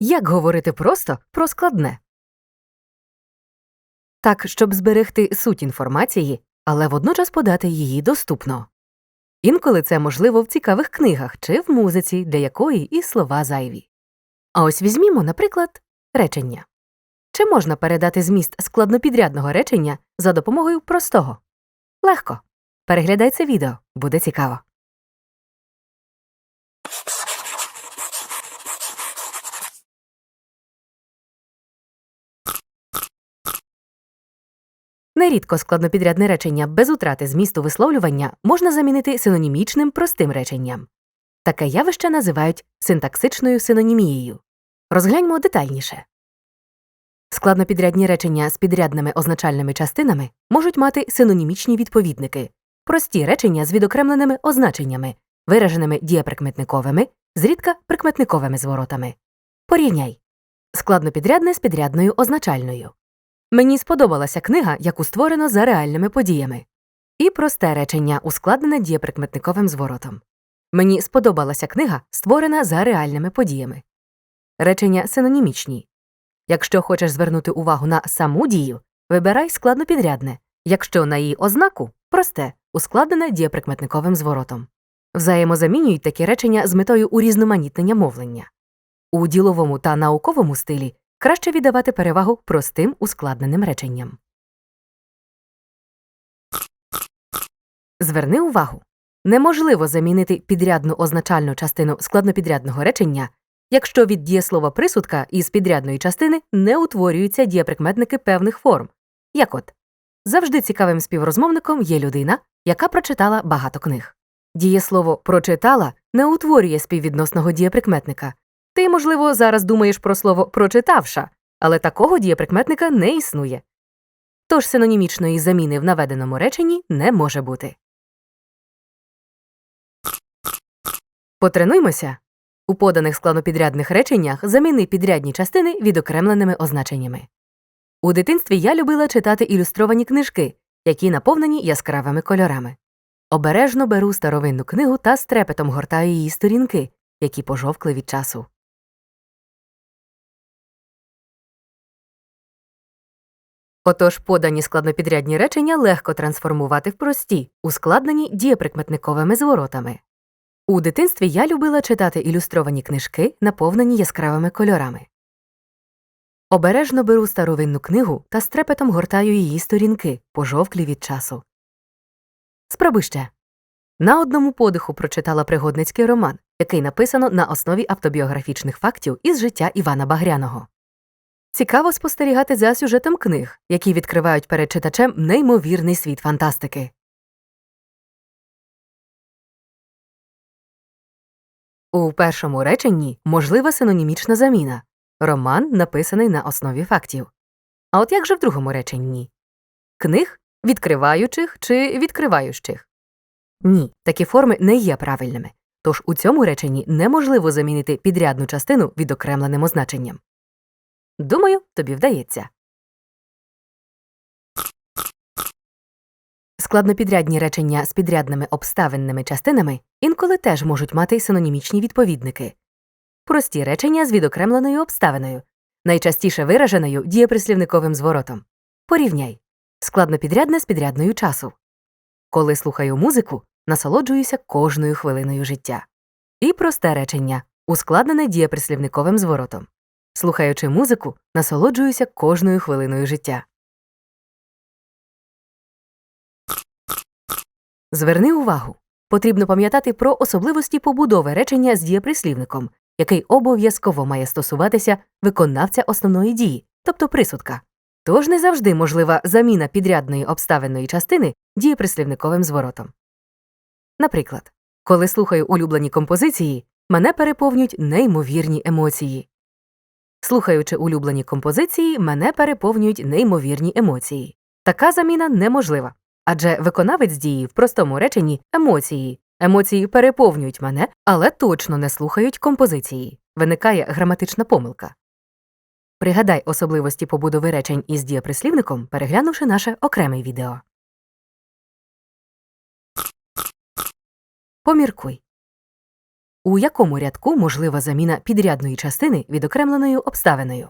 Як говорити просто про складне? Так, щоб зберегти суть інформації, але водночас подати її доступно. Інколи це можливо в цікавих книгах чи в музиці, для якої і слова зайві. А ось візьмімо, наприклад, речення. Чи можна передати зміст складнопідрядного речення за допомогою простого? Легко. Переглядай це відео, буде цікаво. Нерідко складнопідрядне речення без утрати змісту висловлювання можна замінити синонімічним простим реченням. Таке явище називають синтаксичною синонімією. Розгляньмо детальніше. Складнопідрядні речення з підрядними означальними частинами можуть мати синонімічні відповідники, прості речення з відокремленими означеннями, вираженими дієприкметниковими, зрідка прикметниковими зворотами. Порівняй складнопідрядне з підрядною означальною. Мені сподобалася книга, яку створено за реальними подіями. І просте речення, ускладнене дієприкметниковим зворотом. Мені сподобалася книга, створена за реальними подіями. Речення синонімічні. Якщо хочеш звернути увагу на саму дію, вибирай складнопідрядне, якщо на її ознаку просте, ускладнене дієприкметниковим зворотом. Взаємозамінюють такі речення з метою урізноманітнення мовлення. У діловому та науковому стилі краще віддавати перевагу простим ускладненим реченням. Зверни увагу. Неможливо замінити підрядну означальну частину складнопідрядного речення, якщо від дієслова присудка із підрядної частини не утворюються дієприкметники певних форм, як от завжди цікавим співрозмовником є людина, яка прочитала багато книг. Дієслово прочитала не утворює співвідносного дієприкметника. Ти, можливо, зараз думаєш про слово прочитавша, але такого дієприкметника не існує. Тож синонімічної заміни в наведеному реченні не може бути. Потренуймося. У поданих складнопідрядних реченнях заміни підрядні частини відокремленими означеннями. У дитинстві я любила читати ілюстровані книжки, які наповнені яскравими кольорами. Обережно беру старовинну книгу та з трепетом гортаю її сторінки, які пожовкли від часу. Отож подані складнопідрядні речення легко трансформувати в прості, ускладнені дієприкметниковими зворотами. У дитинстві я любила читати ілюстровані книжки, наповнені яскравими кольорами. Обережно беру старовинну книгу та з трепетом гортаю її сторінки, пожовклі від часу. Спробуй ще. На одному подиху прочитала пригодницький роман, який написано на основі автобіографічних фактів із життя Івана Багряного. Цікаво спостерігати за сюжетом книг, які відкривають перед читачем неймовірний світ фантастики. У першому реченні можлива синонімічна заміна роман, написаний на основі фактів. А от як же в другому реченні? Книг відкриваючих чи відкриваючих? Ні, такі форми не є правильними. Тож у цьому реченні неможливо замінити підрядну частину відокремленим означенням. Думаю, тобі вдається. Складнопідрядні речення з підрядними обставинними частинами інколи теж можуть мати синонімічні відповідники. Прості речення з відокремленою обставиною, найчастіше вираженою дієприслівниковим зворотом. Порівняй складнопідрядне з підрядною часу. Коли слухаю музику, насолоджуюся кожною хвилиною життя. І просте речення ускладнене дієприслівниковим зворотом. Слухаючи музику, насолоджуюся кожною хвилиною життя. Зверни увагу. Потрібно пам'ятати про особливості побудови речення з дієприслівником, який обов'язково має стосуватися виконавця основної дії, тобто присудка. Тож не завжди можлива заміна підрядної обставинної частини дієприслівниковим зворотом. Наприклад, коли слухаю улюблені композиції, мене переповнюють неймовірні емоції. Слухаючи улюблені композиції, мене переповнюють неймовірні емоції. Така заміна неможлива. Адже виконавець дії в простому реченні емоції. Емоції переповнюють мене, але точно не слухають композиції. Виникає граматична помилка. Пригадай особливості побудови речень із дієприслівником, переглянувши наше окреме відео. Поміркуй. У якому рядку можлива заміна підрядної частини відокремленою обставиною?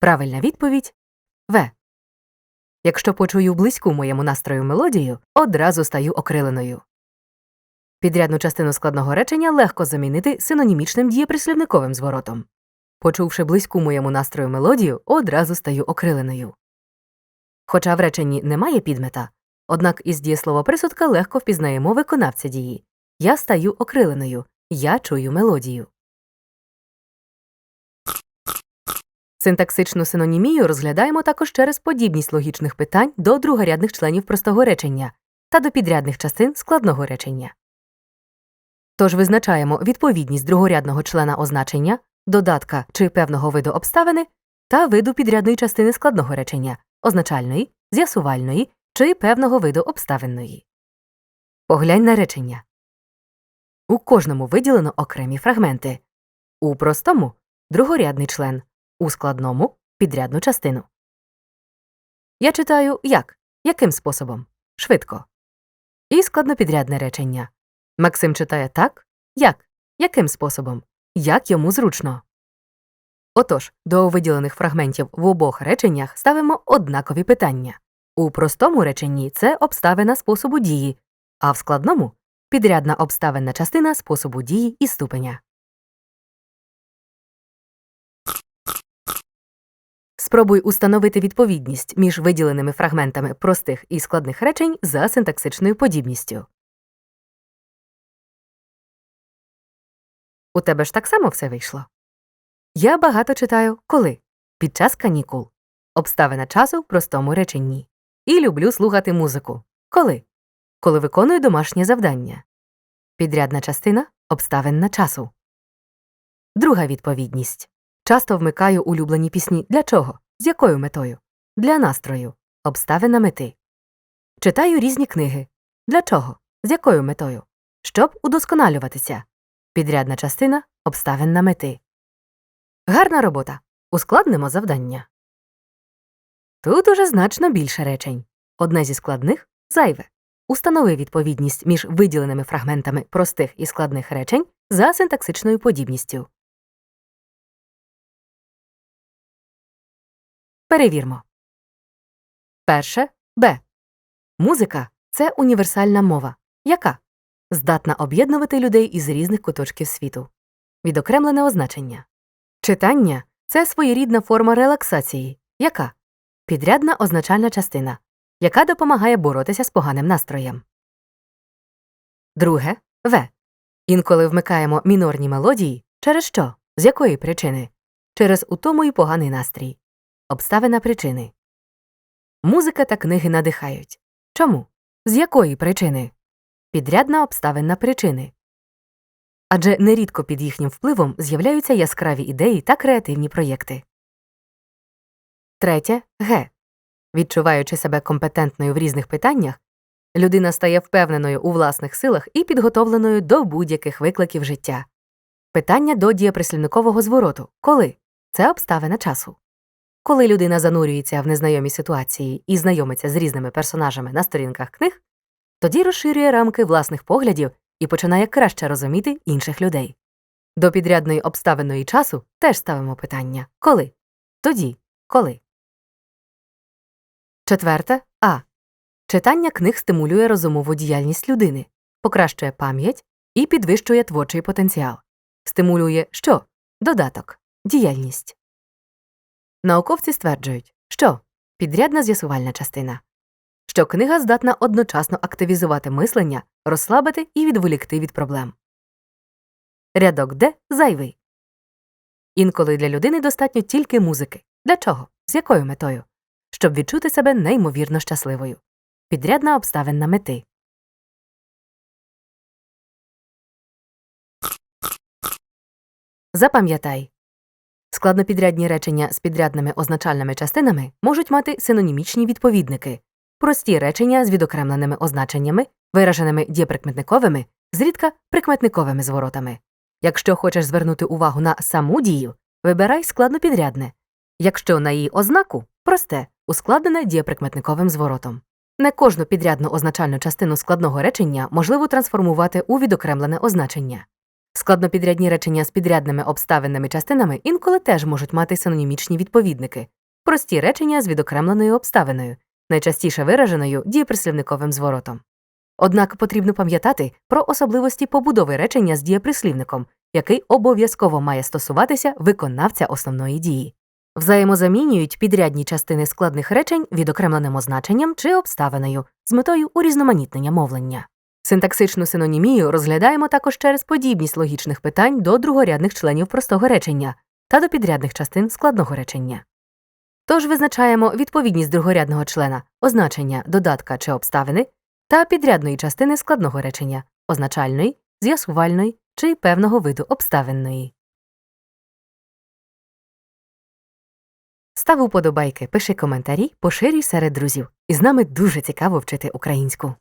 Правильна відповідь В. Якщо почую близьку моєму настрою мелодію, одразу стаю окриленою. Підрядну частину складного речення легко замінити синонімічним дієприслівниковим зворотом. Почувши близьку моєму настрою мелодію, одразу стаю окриленою. Хоча в реченні немає підмета, однак із дієслова присудка легко впізнаємо виконавця дії. Я стаю окриленою. Я чую мелодію. Синтаксичну синонімію розглядаємо також через подібність логічних питань до другорядних членів простого речення та до підрядних частин складного речення. Тож визначаємо відповідність другорядного члена означення, додатка чи певного виду обставини та виду підрядної частини складного речення означальної, з'ясувальної чи певного виду обставинної. Поглянь на речення. У кожному виділено окремі фрагменти. У простому другорядний член, у складному підрядну частину. Я читаю як? Яким способом? Швидко. І складнопідрядне речення. Максим читає так? Як? Яким способом? Як йому зручно. Отож, до виділених фрагментів в обох реченнях ставимо однакові питання. У простому реченні це обставина способу дії, а в складному підрядна обставинна частина способу дії і ступеня. Спробуй установити відповідність між виділеними фрагментами простих і складних речень за синтаксичною подібністю. У тебе ж так само все вийшло. Я багато читаю коли під час канікул, обставина часу в простому реченні. І люблю слухати музику. Коли? Коли виконую домашнє завдання. Підрядна частина обставина часу. Друга відповідність. Часто вмикаю улюблені пісні. Для чого? З якою метою? Для настрою. Обставина мети. Читаю різні книги. Для чого? З якою метою? Щоб удосконалюватися. Підрядна частина обставина мети. Гарна робота. Ускладнимо завдання. Тут уже значно більше речень. Одне зі складних зайве. Установи відповідність між виділеними фрагментами простих і складних речень за синтаксичною подібністю. Перевірмо. Перше Б. Музика це універсальна мова. Яка? Здатна об'єднувати людей із різних куточків світу. Відокремлене означення. Читання це своєрідна форма релаксації. Яка? Підрядна означальна частина, яка допомагає боротися з поганим настроєм. Друге В. Інколи вмикаємо мінорні мелодії. Через що? З якої причини? Через утому і поганий настрій. Обставина причини. Музика та книги надихають. Чому? З якої причини? Підрядна обставина причини. Адже нерідко під їхнім впливом з'являються яскраві ідеї та креативні проєкти. Третє Г. Відчуваючи себе компетентною в різних питаннях, людина стає впевненою у власних силах і підготовленою до будь-яких викликів життя. Питання до дієприслівникового звороту коли це обставина часу. Коли людина занурюється в незнайомі ситуації і знайомиться з різними персонажами на сторінках книг, тоді розширює рамки власних поглядів і починає краще розуміти інших людей. До підрядної обставиної часу теж ставимо питання коли? Тоді, коли. Четверте А. Читання книг стимулює розумову діяльність людини, покращує пам'ять і підвищує творчий потенціал. Стимулює що? Додаток, діяльність. Науковці стверджують, що підрядна з'ясувальна частина, що книга здатна одночасно активізувати мислення, розслабити і відволікти від проблем. Рядок Д зайвий. Інколи для людини достатньо тільки музики. Для чого? З якою метою? Щоб відчути себе неймовірно щасливою. Підрядна обставина мети. Запам'ятай. Складнопідрядні речення з підрядними означальними частинами можуть мати синонімічні відповідники, прості речення з відокремленими означеннями, вираженими дієприкметниковими, зрідка прикметниковими зворотами. Якщо хочеш звернути увагу на саму дію, вибирай складнопідрядне. Якщо на її ознаку просте, ускладнене дієприкметниковим зворотом. Не кожну підрядну означальну частину складного речення можливо трансформувати у відокремлене означення. Складнопідрядні речення з підрядними обставинними частинами інколи теж можуть мати синонімічні відповідники, прості речення з відокремленою обставиною, найчастіше вираженою дієприслівниковим зворотом. Однак потрібно пам'ятати про особливості побудови речення з дієприслівником, який обов'язково має стосуватися виконавця основної дії. Взаємозамінюють підрядні частини складних речень відокремленим означенням чи обставиною з метою урізноманітнення мовлення. Синтаксичну синонімію розглядаємо також через подібність логічних питань до другорядних членів простого речення та до підрядних частин складного речення. Тож визначаємо відповідність другорядного члена означення додатка чи обставини та підрядної частини складного речення означальної, з'ясувальної чи певного виду обставинної. Став уподобайки, пиши коментарі, поширюй серед друзів. І з нами дуже цікаво вчити українську.